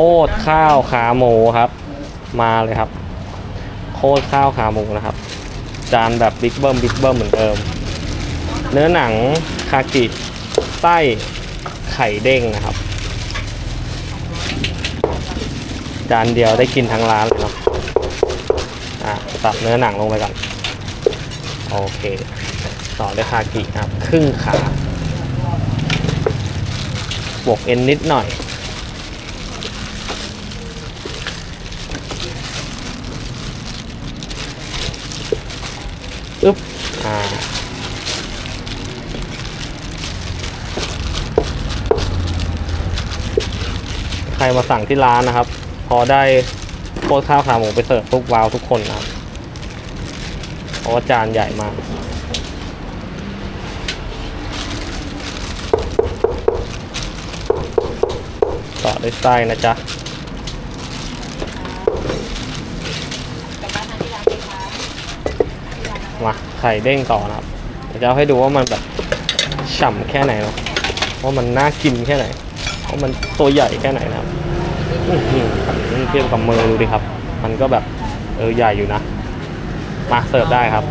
โคตรข้าวขาหมูครับ มาเลยครับ โคตรข้าวขาหมูนะครับ จานแบบบิ๊กเบิ้มบิ๊กเบิ้มเหมือนเดิม เนื้อหนังคากิไส้ไข่เด้งนะครับ จานเดียวได้กินทั้งร้านเลยเนาะอะตัดเนื้อหนังลงไปก่อนโอเค ต่อด้วยคากิครับ ครึ่งขาบวกเอ็นนิดหน่อย อึ๊บอ่าใครมาสั่งที่ร้านนะครับ พอได้โคตรข้าวขาหมูไปเสิร์ฟทุกวาวทุกคนนะครับเพราะว่าจานใหญ่มากต่อด้วยไส้นะจ๊ะ มาไข่เด้งต่อนะครับเดี๋ยวจะเอาให้ดูว่ามันแบบฉ่ำแค่ไหนเนาะว่ามันน่ากินแค่ไหนว่ามันตัวใหญ่แค่ไหนนะครับอื้อหือเทียบกับมือดูดิครับ มันก็แบบเออใหญ่อยู่นะ มาเสิร์ฟได้ครับ